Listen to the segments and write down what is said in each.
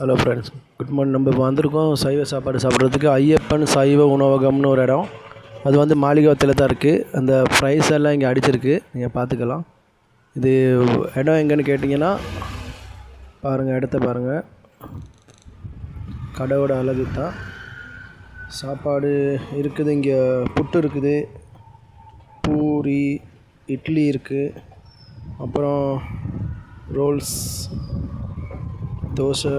Hello friends good morning நம்ம இப்போ வந்திருக்கோம் சைவ சாப்பாடு சாப்பிட்றதுக்கு. ஐயப்பன் சைவ உணவகம்னு ஒரு இடம். அது வந்து மாளிகாவத்தில் தான் இருக்குது அந்த ப்ரைஸ் எல்லாம் இங்கே அடிச்சிருக்கு. நீங்கள் பார்த்துக்கலாம். இது இடம் எங்கேன்னு கேட்டிங்கன்னா பாருங்கள் இடத்த பாருங்கள் கடையோட அழகு தான். சாப்பாடு இருக்குது இங்கே புட்டு இருக்குது. பூரி இட்லி இருக்குது அப்புறம் ரோல்ஸ் தோசை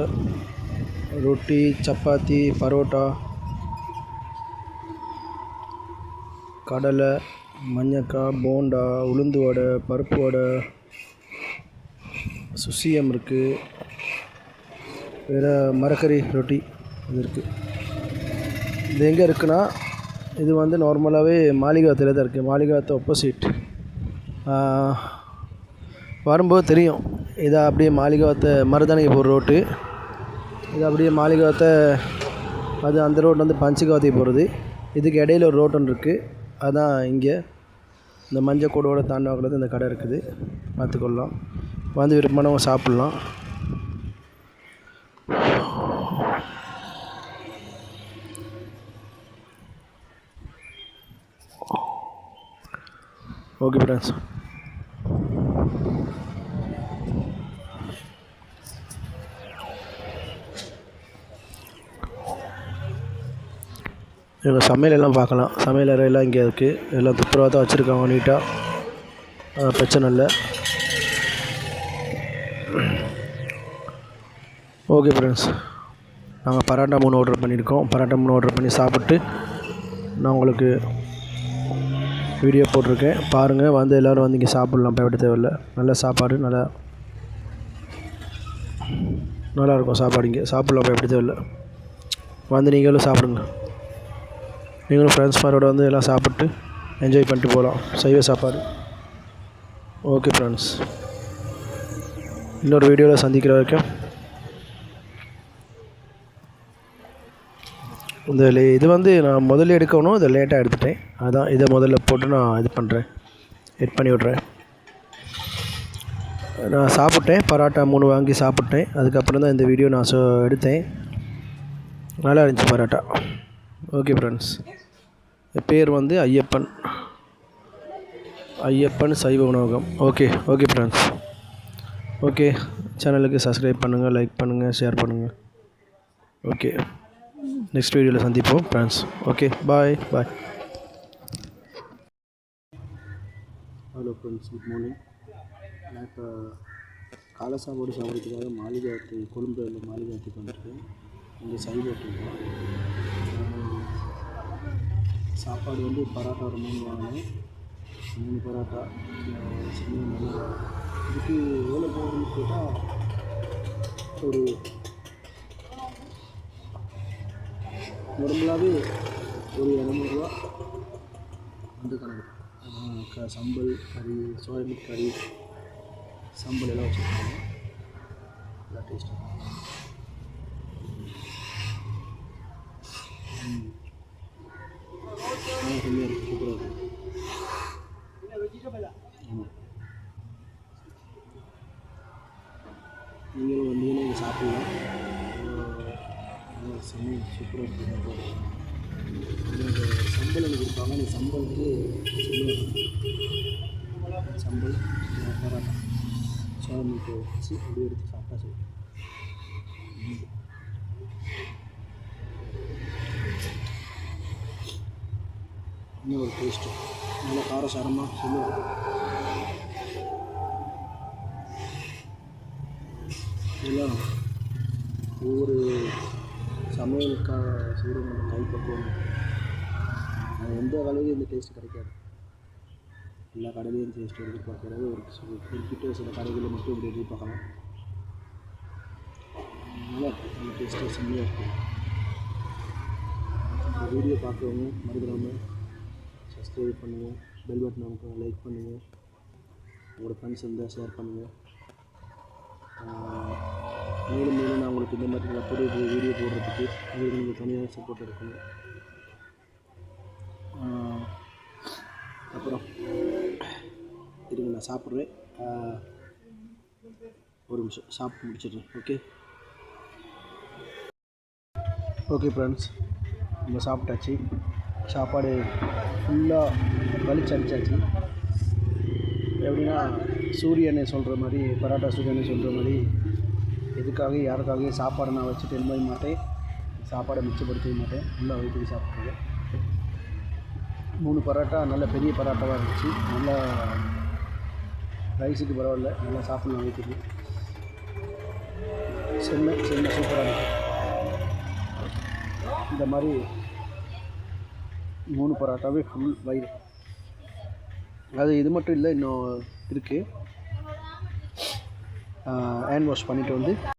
ரொட்டி சப்பாத்தி பரோட்டா கடலை மஞ்சக்காய் போண்டா உளுந்து வடை பருப்பு வடை சுசியம் இருக்குது வேறு மரக்கறி ரொட்டி இது இருக்குது இது எங்கே இருக்குன்னா இது வந்து நார்மலாகவே மாளிகாத்தில் தான் இருக்குது மாளிகாத்து ஆப்போசிட் வரும்போது தெரியும். இதான் அப்படியே மாளிகாவத்தை மருதானைக்கு போகிற ரோட்டு. இது அப்படியே மாளிகாவத்தை அது அந்த ரோடு வந்து பஞ்சகாவதி போகிறது இதுக்கு இடையில ஒரு ரோட் ஒன்று இருக்குது அதுதான் இங்கே. இந்த மஞ்சள் கூடோட தாண்டாக்குள்ளது இந்த கடை இருக்குது. பார்த்துக்கொள்ளலாம். வந்து விருப்பமானவங்க சாப்பிட்லாம். Okay friends. இவங்க சமையல் எல்லாம் பார்க்கலாம். சமையல் அறையெல்லாம் இங்கே இருக்குது எல்லாம் துப்புரவாக வச்சுருக்காங்க நீட்டாக பிரச்சனை இல்லை. ஓகே ஃப்ரெண்ட்ஸ் நாங்கள் பரோட்டா மூணு ஆர்டர் பண்ணியிருக்கோம். பரோட்டா மூணு ஆர்டர் பண்ணி சாப்பிட்டு நான் உங்களுக்கு வீடியோ போட்டிருக்கேன். பாருங்கள் வந்து எல்லோரும் வந்து இங்கே சாப்பிட்லாம். பயப்பட தேவையில்லை. நல்ல சாப்பாடு நல்லா நல்லாயிருக்கும் சாப்பாடு இங்கே. சாப்பிட்லாம் பயப்பட தேவையில்லை. வந்து நீங்களும் சாப்பிடுங்க. நீங்களும் ஃப்ரெண்ட்ஸ் மாரோட வந்து எல்லாம் சாப்பிட்டு என்ஜாய் பண்ணிட்டு போகலாம். சைவ சாப்பாடு. ஓகே ஃப்ரெண்ட்ஸ் இன்னொரு வீடியோவில் சந்திக்கிற வரைக்கும் இந்த லே- இது வந்து நான் முதல்ல எடுக்கணும் இதை லேட்டாக எடுத்துட்டேன். அதான் இதை முதல்ல போட்டு நான் இது பண்ணுறேன் எட் பண்ணி விட்றேன். நான் சாப்பிட்டேன் பரோட்டா மூணு வாங்கி சாப்பிட்டேன். அதுக்கப்புறம் தான் இந்த வீடியோ நான் சொ எடுத்தேன். நல்லா இருந்துச்சு பரோட்டா. ஓகே ஃப்ரெண்ட்ஸ் பேர் வந்து ஐயப்பன். ஐயப்பன் சைவ உணவகம். ஓகே ஓகே ஃப்ரெண்ட்ஸ் ஓகே சேனலுக்கு சப்ஸ்கிரைப் பண்ணுங்கள் லைக் பண்ணுங்கள் ஷேர் பண்ணுங்கள் ஓகே நெக்ஸ்ட் வீடியோவில் சந்திப்போம் friends okay bye bye hello friends good morning நான் இப்போ காலை சாப்பாடு சாப்பிட்றதுக்காக மாளிகை கொழும்புல மாளிகாத்துக்கு வந்துருக்கேன் இங்கே சைவ ஹோட்டல் சாப்பாடு வந்து பரோட்டா ஒரு மூணு வாங்கினேன் மூணு பரோட்டா சின்ன நல்லா இதுக்கு எவ்வளோ போகணும்னு கேட்டால் ஒரு உடம்புலாவே ஒரு இரநூறுவா அந்த கணக்கு. க சம்பல் கறி சோயாபீன் கறி சம்பல் எல்லாம் வச்சுருக்காங்க. நல்லா டேஸ்ட்டாக சூப்பராக இருக்குது கொடுப்பாங்க அந்த சம்பலுக்கு சொல்லுவாங்க சம்பல் அஹ் பரோட்டா சோள மீட்டை வச்சு அப்படியே எடுத்து சாப்பிட்டா சரி இன்னும் ஒரு டேஸ்ட்டு நல்லா காரசாரமாக சொல்லுவாங்க இதெல்லாம் ஒவ்வொரு சமையலுக்கா நம்ம கைப்பக்குவம். அது எந்த கடையிலையும் இந்த டேஸ்ட் கிடைக்காது. எல்லா கடையிலையும் டேஸ்ட் எதிர்பார்க்கறது ஒரு குறிப்பிட்ட சில கடைகளில் மட்டும் இப்படி எதிர்பார்க்கலாம். நல்லா இருக்கும் அந்த டேஸ்ட்டு செம்மையாக இருக்கும். இந்த வீடியோ பார்க்குறவங்க மறந்துடாமல் சப்ஸ்கிரைப் பண்ணுங்கள் பெல் பட்டன் நமக்கு லைக் பண்ணுங்கள் உங்களோட ஃப்ரெண்ட்ஸ் இருந்தால் ஷேர் பண்ணுங்கள் மேலும் மேலும் நான் உங்களுக்கு இந்த மாதிரி நல்ல வீடியோ போடுறதுக்கு உங்களுக்கு நீங்கள் தனியாக சப்போர்ட் இருக்கணும் அப்புறம் இருங்க நான் சாப்பிட்றேன். ஒரு நிமிஷம். சாப்பிட்டு முடிச்சிடுறேன். ஓகே ஓகே ஃப்ரெண்ட்ஸ் நம்ம சாப்பிட்டாச்சு. சாப்பாடு ஃபுல்லாக வலிச்சு அடிச்சாச்சு. எப்படின்னா சூரியனை சொல்கிற மாதிரி பரோட்டா சூரியனை சொல்கிற மாதிரி எதுக்காக யாருக்காக சாப்பாடை நான் வச்சுட்டு எழும்ப மாட்டேன் சாப்பாடை மிச்சப்படுத்தவே மாட்டேன். நல்லா வயிற்று சாப்பிட்ருக்கேன் மூணு பரோட்டா நல்ல பெரிய பரோட்டாவாக இருந்துச்சு. நல்லா ரைஸுக்கு பரவாயில்ல. நல்லா சாப்பிட்லாம் வயிற்றுக்கு. செம்மை செம்மை சூப்பராக இருக்குது இந்த மாதிரி மூணு பரோட்டாவே ஃபுல் வயிறு. அது இது மட்டும் இல்லை இன்னும் இருக்குது ஹேண்ட் வாஷ் பண்ணிவிட்டு வந்து